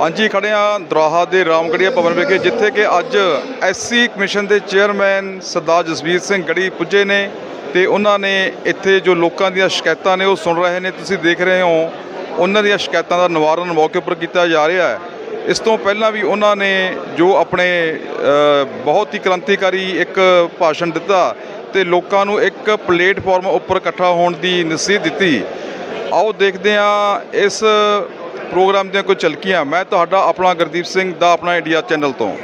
ਹਾਂਜੀ, ਖੜੇ ਆ ਦਰਾਹਾ ਦੇ ਰਾਮਗੜੀਆ ਭਵਨ ਵਿਖੇ, ਜਿੱਥੇ ਕਿ ਅੱਜ ਐਸਸੀ ਕਮਿਸ਼ਨ ਦੇ ਚੇਅਰਮੈਨ ਸਰਦਾਰ ਜਸਵੀਰ ਸਿੰਘ ਗੜੀ ਪੁੱਜੇ ਨੇ ਤੇ ਉਹਨਾਂ ਨੇ ਇੱਥੇ ਜੋ ਲੋਕਾਂ ਦੀਆਂ ਸ਼ਿਕਾਇਤਾਂ ਨੇ ਉਹ ਸੁਣ ਰਹੇ ਨੇ। ਤੁਸੀਂ ਦੇਖ ਰਹੇ ਹੋ, ਉਹਨਾਂ ਦੀਆਂ ਸ਼ਿਕਾਇਤਾਂ ਦਾ ਨਿਵਾਰਨ ਮੌਕੇ ਉੱਪਰ ਕੀਤਾ ਜਾ ਰਿਹਾ ਹੈ। ਇਸ ਤੋਂ ਪਹਿਲਾਂ ਵੀ ਉਹਨਾਂ ਨੇ ਜੋ ਆਪਣੇ ਬਹੁਤ ਹੀ ਕ੍ਰਾਂਤੀਕਾਰੀ ਇੱਕ ਭਾਸ਼ਣ ਦਿੱਤਾ ਤੇ ਲੋਕਾਂ ਨੂੰ ਇੱਕ ਪਲੇਟਫਾਰਮ ਉੱਪਰ ਇਕੱਠਾ ਹੋਣ ਦੀ ਨਸੀਹਤ ਦਿੱਤੀ। ਆਓ ਦੇਖਦੇ ਹਾਂ ਇਸ ਪ੍ਰੋਗਰਾਮ ਦੀਆਂ ਕੁਝ ਝਲਕੀਆਂ, ਮੈਂ ਤੁਹਾਡਾ ਆਪਣਾ ਗੁਰਦੀਪ ਸਿੰਘ ਦਾ ਆਪਣਾ ਇੰਡੀਆ ਚੈਨਲ ਤੋਂ।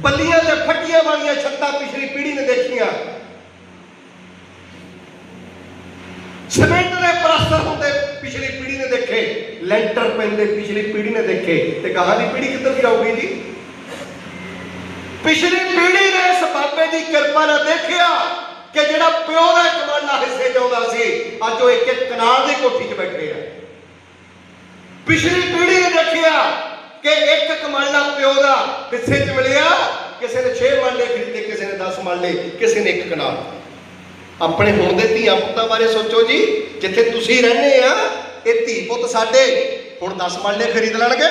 ਬੱਲੀਆਂ ਤੇ ਫੱਟੀਆਂ ਵਾਲੀਆਂ ਛੱਤਾਂ ਪਿਛਲੀ ਪੀੜ੍ਹੀ ਨੇ ਦੇਖੀਆਂ। ਸਿਮੈਂਟ ਦੇ ਪਲਸਤਰ ਹੁੰਦੇ ਪਿਛਲੀ ਪੀੜ੍ਹੀ ਨੇ ਦੇਖੇ, ਲੈਂਟਰ ਪੈਂਦੇ ਪਿਛਲੀ ਪੀੜ੍ਹੀ ਨੇ ਦੇਖੇ, ਤੇ ਕਹਾਂ ਦੀ ਪੀੜ੍ਹੀ ਕਿੱਧਰ ਜਾਊਗੀ ਜੀ? ਪਿਛਲੀ ਪੀੜ੍ਹੀ ਨੇ ਇਸ ਬਾਬੇ ਦੀ ਕਿਰਪਾ ਨਾਲ ਦੇਖਿਆ ਕਿ ਜਿਹੜਾ ਪਿਓ ਦਾ ਕਮਾਨਾ ਹਿੱਸੇ ਚਾਉਂਦਾ ਸੀ, ਅੱਜ ਉਹ ਇੱਕ ਇੱਕ ਕਨਾਲ ਦੀ ਕੋਠੀ 'ਚ ਬੈਠੇ ਆ। ਪਿਛਲੀ ਪੀੜ੍ਹੀ ਨੇ ਦੇਖਿਆ ਕਿ ਇੱਕ ਕਮਾਲਾ ਪਿਓ ਦਾ ਹਿੱਸੇ 'ਚ ਮਿਲਿਆ, ਕਿਸੇ ਨੇ 6 ਮਾਲੇ ਖਰੀਦੇ, ਕਿਸੇ ਨੇ 10 ਮਾਲੇ, ਕਿਸੇ ਨੇ ਇੱਕ ਕਨਾਲ। ਆਪਣੇ ਹੁਣ ਦੇ ਧੀਆਂ ਪੁੱਤਾਂ ਬਾਰੇ ਸੋਚੋ ਜੀ, ਜਿੱਥੇ ਤੁਸੀਂ ਰਹਿੰਦੇ ਆ, ਇਹ ਧੀ ਪੁੱਤ ਸਾਡੇ ਹੁਣ 10 ਮਾਲੇ ਖਰੀਦ ਲੈਣਗੇ,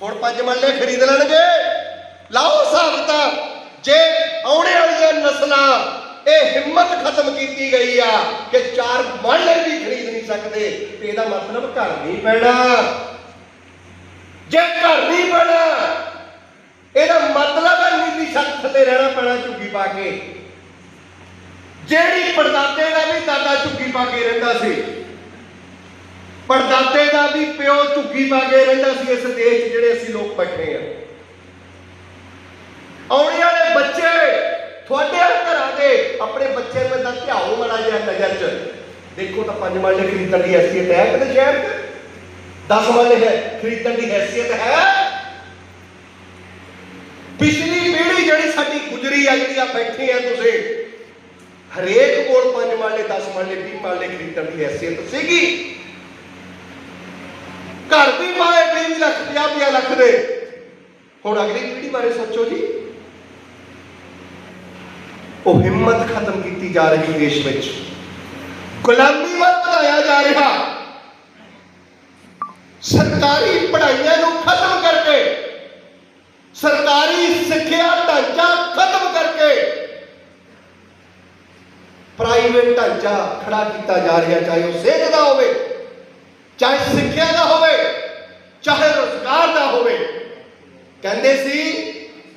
ਹੁਣ 5 ਮਾਲੇ ਖਰੀਦ ਲੈਣਗੇ। ਲਾਓ ਹਿਸਾਬ ਜੇ ਆਉਣੇ ਵਾਲੀਆਂ ਨਸਲਾਂ ਇਹ ਹਿੰਮਤ ਖਤਮ ਕੀਤੀ ਗਈ ਆ ਕਿ ਚਾਰ ਮਾਲੇ ਵੀ ਖਰੀਦ ਸਕਦੇ ਤੇ ਇਹਦਾ ਮਤਲਬ ਘਰ ਨਹੀਂ ਪੈਣਾ। ਜੇ ਘਰ ਨਹੀਂ ਪੈਣਾ, ਇਹਦਾ ਮਤਲਬ ਹੈ ਨੀਲੀ ਛੱਤ ਥੱਲੇ ਰਹਿਣਾ ਪੈਣਾ ਝੁੱਗੀ ਪਾ ਕੇ। ਜਿਹੜੀ ਪੜਦਾਦੇ ਦਾ ਵੀ ਦਾਦਾ ਝੁੱਗੀ ਪਾ ਕੇ ਰਹਿੰਦਾ ਸੀ, ਪੜਦਾਦੇ ਦਾ ਵੀ ਪਿਓ ਝੁੱਗੀ ਪਾ ਕੇ ਰਹਿੰਦਾ ਸੀ, ਇਸ ਦੇਸ਼ ਜਿਹੜੇ ਅਸੀਂ ਲੋਕ ਬੈਠੇ ਆ। ਆਉਣ ਵਾਲੇ ਬੱਚੇ ਤੁਹਾਡੇ ਘਰਾਂ ਦੇ ਆਪਣੇ ਬੱਚੇ ਨੂੰ ਤਾਂ ਧਿਆਓ ਮੜਾ ਜਿਹਾ ਨਜ਼ਰ 'ਚ। ਦੇਖੋ ਤਾਂ ਪੰਜ ਮਾਲੇ ਖਰੀਦਣ ਦੀ ਹੈਸੀਅਤ ਹੈ ਕਿਤੇ ਸ਼ਹਿਰ 'ਚ? 10 ਮਾਲੇ ਹੈ, ਖਰੀਦਣ ਦੀ ਹੈਸੀਅਤ ਹੈ। ਪਿਛਲੀ ਪੀੜ੍ਹੀ ਜਿਹੜੀ ਸਾਡੀ ਗੁਜ਼ਰੀ ਆ ਜਿਹੜੀ ਆ, ਬੈਠੇ ਆ ਤੁਸੀਂ, ਹਰੇਕ ਕੋਲ ਪੰਜ ਮਾਲੇ 10 ਮਾਲੇ 20 ਮਾਲੇ ਖਰੀਦਣ ਦੀ ਹੈਸੀਅਤ ਸੀਗੀ। ਘਰ ਵੀ ਪਾਏ 20 ਲੱਖ 50 ਲੱਖ ਦੇ। ਹੁਣ ਅਗਲੀ ਪੀੜ੍ਹੀ ਬਾਰੇ ਸੋਚੋ ਜੀ। ਉਹ ਹਿੰਮਤ ਖਤਮ ਕੀਤੀ ਜਾ ਰਹੀ ਦੇਸ਼ ਵਿੱਚ। ਗੁਲਾਮੀ ਵੱਲ ਵਧਾਇਆ ਜਾ ਰਿਹਾ। ਸਰਕਾਰੀ ਪੜ੍ਹਾਈਆਂ ਨੂੰ ਖਤਮ ਕਰਕੇ, ਸਰਕਾਰੀ ਸਿੱਖਿਆ ਢਾਂਚਾ ਖਤਮ ਕਰਕੇ ਪ੍ਰਾਈਵੇਟ ਢਾਂਚਾ ਖੜਾ ਕੀਤਾ ਜਾ ਰਿਹਾ, ਚਾਹੇ ਉਹ ਸਿਹਤ ਦਾ ਹੋਵੇ, ਚਾਹੇ ਸਿੱਖਿਆ ਦਾ ਹੋਵੇ, ਚਾਹੇ ਰੋਜ਼ਗਾਰ ਦਾ ਹੋਵੇ। ਕਹਿੰਦੇ ਸੀ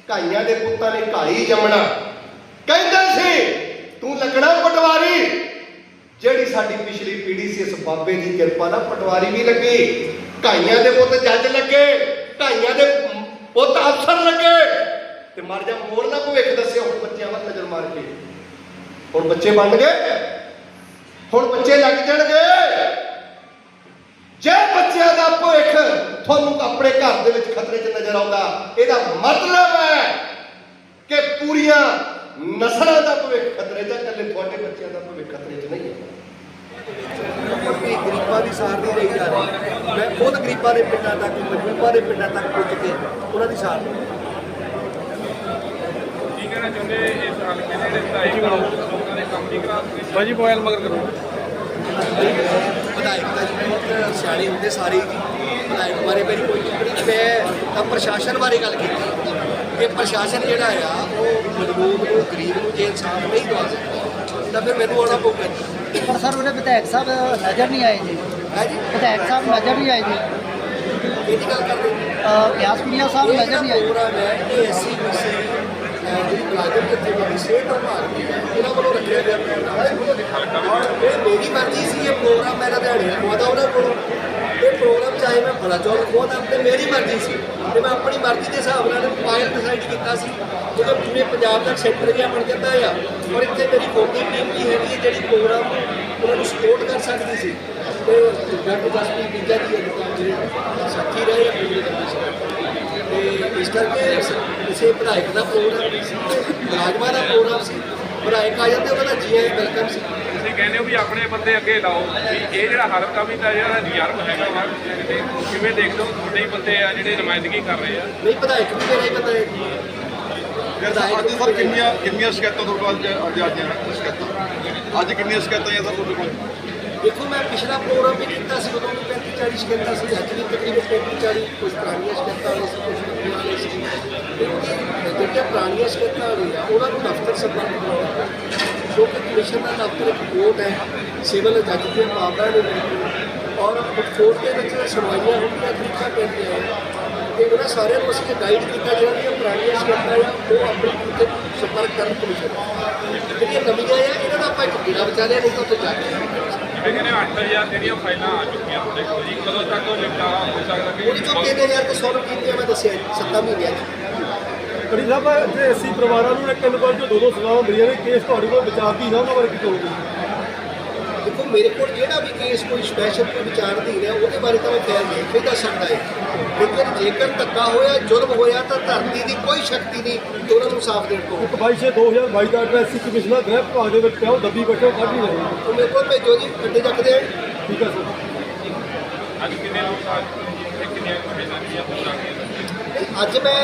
ਕਾਈਆਂ ਦੇ ਪੁੱਤਾਂ ਨੇ ਘਾਈ ਜੰਮਣਾ। ਕਹਿੰਦੇ ਸੀ, ਤੂੰ ਲੱਗਣਾ ਪਟਵਾਰੀ ਸਾਡੀ ਪਿਛਲੀ ਪੀੜ੍ਹੀ ਸੀ ਇਸ ਬਾਬੇ ਦੀ ਕਿਰਪਾ ਨਾਲ ਪਟਵਾਰੀ ਵੀ ਲੱਗੀ ਕਾਈਆਂ ਦੇ ਪੁੱਤ ਜੱਜ ਲੱਗੇ, ਢਾਈਆਂ ਦੇ ਪੁੱਤ ਅਫਸਰ ਲੱਗੇ। ਤੇ ਮਰ ਜਾ ਮੋਰ ਦਾ ਭਵਿੱਖ ਦੱਸਿਆ ਹੁਣ ਬੱਚਿਆਂ ਵੱਲ ਨਜ਼ਰ ਮਾਰ ਕੇ। ਹੁਣ ਬੱਚੇ ਬਣ ਗਏ, ਹੁਣ ਬੱਚੇ ਲੱਗ ਜਾਣਗੇ। ਜੇ ਬੱਚਿਆਂ ਦਾ ਭਵਿੱਖ ਤੁਹਾਨੂੰ ਆਪਣੇ ਘਰ ਦੇ ਵਿੱਚ ਖਤਰੇ 'ਚ ਨਜ਼ਰ ਆਉਂਦਾ, ਇਹਦਾ ਮਤਲਬ ਹੈ ਕਿ ਪੂਰੀਆਂ ਨਸਲਾਂ ਦਾ ਭਵਿੱਖ ਖਤਰੇ 'ਚ ਇਕੱਲੇ ਤੁਹਾਡੇ ਬੱਚਿਆਂ ਦਾ ਭਵਿੱਖ ਖਤਰੇ 'ਚ ਨਹੀਂ ਹੈ। ਕਿ ਗਰੀਬਾਂ ਦੀ ਸਾਰ ਨਹੀਂ ਰਹੀ ਜਾ ਰਹੀ। ਮੈਂ ਖੁਦ ਗਰੀਬਾਂ ਦੇ ਪਿੰਡਾਂ ਤੱਕ ਮਜਬੂਬਾਂ ਦੇ ਪਿੰਡਾਂ ਤੱਕ ਪੁੱਜ ਕੇ ਉਹਨਾਂ ਦੀ ਸਾਰ ਲਈ ਕੀ ਕਹਿਣਾ ਚਾਹੁੰਦੇ ਇਸ ਹਲਕੇ ਦੇ ਵਿਧਾਇਕ ਲੋਕਾਂ ਦੇ ਕੰਮ ਨਹੀਂ ਕਰਾ ਸਕਦੇ ਭਾਜੀ ਮੋਬਾਈਲ ਮਗਰ ਕਰੋ। ਵਿਧਾਇਕ ਦਾ ਜੀ ਬਹੁਤ ਸਿਆਣੇ ਹੁੰਦੇ ਸਾਰੇ। ਵਿਧਾਇਕ ਬਾਰੇ ਮੇਰੀ ਕੋਈ ਟਿੱਪਣੀ ਨਹੀਂ। ਮੈਂ ਤਾਂ ਪ੍ਰਸ਼ਾਸਨ ਬਾਰੇ ਗੱਲ ਕੀਤੀ। ਕਿ ਪ੍ਰਸ਼ਾਸਨ ਜਿਹੜਾ ਆ ਉਹ ਮਜ਼ਲੂਮ ਨੂੰ ਗਰੀਬ ਨੂੰ ਜੇ ਇਨਸਾਫ ਨਹੀਂ ਦਵਾ ਸਕਦਾ ਤਾਂ ਫਿਰ ਮੈਨੂੰ ਆਉਣਾ ਪਊਗਾ ਪਰ ਸਰ ਉਹਦੇ ਵਿਧਾਇਕ ਸਾਹਿਬ ਨਜ਼ਰ ਨਹੀਂ ਆਏ ਜੀ। ਵਿਧਾਇਕ ਸਾਹਿਬ ਨਜ਼ਰ ਨਹੀਂ ਆਏ ਜੀ। ਕਿਹਦੀ ਗੱਲ ਕਰਦੇ ਗਿਆਸ ਪਿੰਡੀਆ ਸਾਹਿਬ ਨਜ਼ਰ ਨਹੀਂ ਆਏ। ਹੈ ਇਹ ਐਸਸੀ ਬੀਸੀ ਜਿਹੜੀ ਮੁਲਾਜ਼ਮ ਜਥੇਬੰਦੀ ਸਿਹਤ ਵਿਭਾਗ ਦੀ ਉਹਨਾਂ ਵੱਲੋਂ ਰੱਖਿਆ ਗਿਆ ਪ੍ਰੋਗਰਾਮ। ਇਹ ਮੇਰੀ ਮਰਜ਼ੀ ਸੀ ਇਹ ਪ੍ਰੋਗਰਾਮ ਮੈਂ ਲੁਧਿਆਣੇ ਖਵਾਦਾ ਉਹਨਾਂ ਕੋਲੋਂ ਪ੍ਰੋਗਰਾਮ ਚਾਹੇ ਮੈਂ ਬੜਾ ਚੌਲ ਖਵਾਦਾ ਤੇ ਮੇਰੀ ਮਰਜ਼ੀ ਸੀ ਤੇ ਮੈਂ ਆਪਣੀ ਮਰਜ਼ੀ ਦੇ ਹਿਸਾਬ ਨਾਲ ਪਾਇਲ ਡਿਸਾਈਡ ਕੀਤਾ ਸੀ। ਜਦੋਂ ਪੂਰੇ ਪੰਜਾਬ ਦਾ ਸੈਂਟਰ ਜਿਹਾ ਬਣ ਜਾਂਦਾ ਆ ਔਰ ਇੱਥੇ ਮੇਰੀ ਕੋਟੀ ਟੀਮ ਵੀ ਹੈਗੀ ਹੈ ਜਿਹੜੀ ਪ੍ਰੋਗਰਾਮ ਉਹਨਾਂ ਨੂੰ ਸਪੋਰਟ ਕਰ ਸਕਦੀ ਸੀ। ਤੇ ਡਾਕਟਰ ਜਸਪ੍ਰੀਤ ਬੀਜਾ ਜੀ ਅਧਿਕਾਰ ਜਿਹੜੇ ਸਾਥੀ ਰਹੇ ਆ। ਪਿਛਲੇ ਦਿਨਾਂ ਤੇ ਇਸ ਕਰਕੇ ਕਿਸੇ ਵਿਧਾਇਕ ਦਾ ਪ੍ਰੋਗਰਾਮ ਸੀ ਮੁਲਾਜ਼ਮਾਂ ਦਾ ਪ੍ਰੋਗਰਾਮ ਸੀ, ਵਿਧਾਇਕ ਆ ਜਾਂਦੇ, ਉਹਨਾਂ ਦਾ ਜੀ ਆਈ ਵੈਲਕਮ ਸੀ। ਕਹਿੰਦੇ ਹੋ ਵੀ ਆਪਣੇ ਬੰਦੇ ਅੱਗੇ ਲਾਓ। ਵੀ ਇਹ ਜਿਹੜਾ ਹਲਕਾ ਵੀ ਤਾਂ ਜਿਹੜਾ ਰਿਜ਼ਰਵ ਹੈਗਾ ਵਾ ਕਿਤੇ ਕਿਵੇਂ ਦੇਖਦੇ ਹੋ ਤੁਹਾਡੇ ਹੀ ਬੰਦੇ ਆ ਜਿਹੜੇ ਨੁਮਾਇੰਦਗੀ ਕਰ ਰਹੇ ਆ? ਨਹੀਂ ਵਿਧਾਇਕ ਵੀ ਮੇਰਾ ਹੀ ਪਤਾ ਹੈ ਅੱਜ ਸਰ ਕਿੰਨੀਆਂ ਕਿੰਨੀਆਂ ਸ਼ਿਕਾਇਤਾਂ ਤੁਹਾਡੇ ਕੋਲ ਅੱਜ ਅੱਜ ਆਈਆਂ ਨੇ ਸ਼ਿਕਾਇਤਾਂ? ਅੱਜ ਕਿੰਨੀਆਂ ਸ਼ਿਕਾਇਤਾਂ ਆਈਆਂ ਸਰ ਤੁਹਾਡੇ ਕੋਲ? ਦੇਖੋ ਮੈਂ ਪਿਛਲਾ ਪ੍ਰੋਗਰਾਮ ਵੀ ਕੀਤਾ ਸੀ ਉਦੋਂ ਵੀ 35 40 ਸ਼ਿਕਾਇਤਾਂ ਸੀ ਅੱਜ ਵੀ ਤਕਰੀਬਨ 35 40 ਕੁਝ ਪੁਰਾਣੀਆਂ ਸ਼ਿਕਾਇਤਾਂ ਵਾਲੇ ਸੀ ਕੁਝ ਨਵੀਆਂ ਵਾਲੇ ਸੀ ਕਿਉਂਕਿ ਜਿਹੜੀਆਂ ਪੁਰਾਣੀਆਂ ਸ਼ਿਕਾਇਤਾਂ ਵਾਲੇ ਆ ਉਹਨਾਂ ਨੂੰ ਦਫ਼ਤਰ ਕਿਉਂਕਿ ਕਮਿਸ਼ਨ ਦਾ ਦਫ਼ਤਰ ਇੱਕ ਕੋਰਟ ਹੈ ਸਿਵਲ ਜੱਜ ਦੀਆਂ ਪਾਵਰਾਂ ਨੇ ਬਿਲਕੁਲ ਔਰ ਕੋਰਟ ਦੇ ਵਿੱਚ ਸੁਣਵਾਈਆਂ ਹੁੰਦੀਆਂ ਤਰੀਕਾ ਪੈਂਦੀਆਂ ਹੈ ਤੇ ਉਹਨਾਂ ਸਾਰਿਆਂ ਨੂੰ ਅਸੀਂ ਗਾਈਡ ਕੀਤਾ ਜਿਹੜਾ ਦੀਆਂ ਪੁਰਾਣੀਆਂ ਸ਼ਿਕਾਇਤਾਂ ਆ ਉਹ ਆਪਣੇ ਉੱਤੇ ਸੰਪਰਕ ਕਰਨ ਕਮਿਸ਼ਨ ਨਾਲ। ਜਿਹੜੀਆਂ ਨਵੀਆਂ ਆ ਇਹਨਾਂ ਦਾ ਆਪਾਂ ਇੱਕ ਬਿਨਾ ਵਿਚਾਰਿਆ ਨਹੀਂ ਤਾਂ ਉੱਥੇ ਜਾ ਕੇ ਜਿਵੇਂ ਕਹਿੰਦੇ 8000 ਜਿਹੜੀਆਂ ਫਾਈਲਾਂ ਆ ਚੁੱਕੀਆਂ ਤੁਹਾਡੇ ਕੋਲ ਜੀ ਕਦੋਂ ਤੱਕ ਉਹ ਨਿਪਟਾਰਾ ਹੋ ਸਕਦਾ ਉਹਦੀ ਕਿ ਜੋ 3000 ਤੋਂ 100 ਕੀਤੀਆਂ ਮੈਂ ਦੱਸਿਆ ਜੀ, ਸੱਤਾਂ ਮਹੀਨਿਆਂ 'ਚ ਕੜੀ ਸਾਹਿਬ ਜੇ ਐਸੀ ਪਰਿਵਾਰਾਂ ਨੂੰ ਇੱਕ ਨੰਬਰ ਤੋਂ ਦੋ ਦੋ ਸਲਾਹਾਂ ਮਿਲੀਆਂ ਨੇ ਕੇਸ ਤੁਹਾਡੇ ਕੋਲ ਵਿਚਾਰ ਦੀ ਨਾ ਉਹਨਾਂ ਬਾਰੇ ਕੀ ਕਹੋਗੇ? ਦੇਖੋ ਮੇਰੇ ਕੋਲ ਜਿਹੜਾ ਵੀ ਕੇਸ ਕੋਈ ਸਪੈਸ਼ਲ ਕੋਈ ਵਿਚਾਰਧੀਨ ਹੈ ਉਹਦੇ ਬਾਰੇ ਤਾਂ ਮੈਂ ਖੈਰ ਨਹੀਂ ਕੋਈ ਦੱਸ ਸਕਦਾ ਹੈ ਲੇਕਿਨ ਜੇਕਰ ਧੱਕਾ ਹੋਇਆ ਜ਼ੁਲਮ ਹੋਇਆ ਤਾਂ ਧਰਤੀ ਦੀ ਕੋਈ ਸ਼ਕਤੀ ਨਹੀਂ ਕਿ ਉਹਨਾਂ ਨੂੰ ਸਾਫ਼ ਦੇਣ ਤੋਂ। ਇੱਕ 22 2022 ਦਾ ਐਡਰੈਸ ਸੀ ਕਮਿਸ਼ਨਰ ਗ੍ਰਹਿ ਵਿਭਾਗ ਦੇ ਵਿੱਚ ਪਿਆ ਉਹ ਦੱਬੀ ਬੈਠੇ ਉਹ ਕੱਢ ਨਹੀਂ ਰਹੇ ਉਹ ਮੇਰੇ ਕੋਲ ਭੇਜੋ ਜੀ ਅੱਡੇ ਚੱਕਦੇ ਆ ਠੀਕ ਹੈ ਸਰ। ਅੱਜ ਕਿੰਨੇ ਲੋਕ ਆ? ਕਿੰਨੀਆਂ ਫਾਈਲਾਂ ਦੀਆਂ ਪੂਰਾ ਕੀਤੀਆਂ ਅੱਜ ਮੈਂ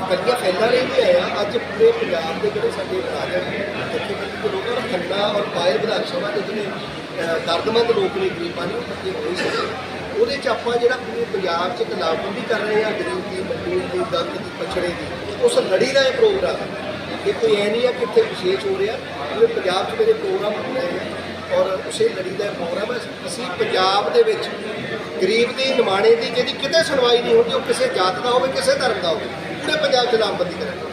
ਗੱਡੀਆਂ ਫੈਲਾ ਨਹੀਂ ਵੀ ਆਇਆ ਅੱਜ ਪੂਰੇ ਪੰਜਾਬ ਦੇ ਜਿਹੜੇ ਸਾਡੇ ਰਾਜਨ ਜਿੱਥੇ ਕਿ ਲੋਕਾਂ ਨੂੰ ਖੰਨਾ ਔਰ ਪਾਇਲ ਵਿਧਾਨ ਸਭਾ ਦੇ ਜਿਹੜੇ ਦਰਦਮੰਦ ਲੋਕ ਨੇ, ਗਰੀਬਾਂ ਨੂੰ ਇਕੱਠੇ ਹੋਏ ਸੀ। ਉਹਦੇ ਚ ਆਪਾਂ ਜਿਹੜਾ ਪੂਰੇ ਪੰਜਾਬ 'ਚ ਇੱਕ ਕਰ ਰਹੇ ਹਾਂ ਗਰੀਬ ਦੀ ਮਜ਼ਦੂਰ ਦੀ ਦਲਿਤ ਦੀ ਪਛੜੇ ਦੀ, ਉਸ ਲੜੀ ਦਾ ਇਹ ਪ੍ਰੋਗਰਾਮ ਹੈ। ਇਹ ਕੋਈ ਐ ਨਹੀਂ ਹੈ ਕਿ ਇੱਥੇ ਵਿਸ਼ੇਸ਼ ਹੋ ਰਿਹਾ, ਪੂਰੇ ਪੰਜਾਬ 'ਚ ਮੇਰੇ ਪ੍ਰੋਗਰਾਮ ਹੋ ਰਹੇ ਹੈ ਔਰ ਉਸੇ ਲੜੀ ਦਾ ਇਹ ਪ੍ਰੋਗਰਾਮ ਹੈ। ਅਸੀਂ ਪੰਜਾਬ ਦੇ ਵਿੱਚ ਗਰੀਬ ਦੀ, ਨਿਮਾਣੇ ਦੀ, ਜਿਹਦੀ ਕਿਤੇ ਸੁਣਵਾਈ ਨਹੀਂ ਹੁੰਦੀ, ਉਹ ਕਿਸੇ ਜਾਤ ਦਾ ਹੋਵੇ, ਕਿਸੇ ਧਰਮ ਦਾ ਹੋਵੇ ਪੂਰੇ ਪੰਜਾਬ 'ਚ ਲਾਮਬੰਦੀ ਕਰਾਂਗੇ।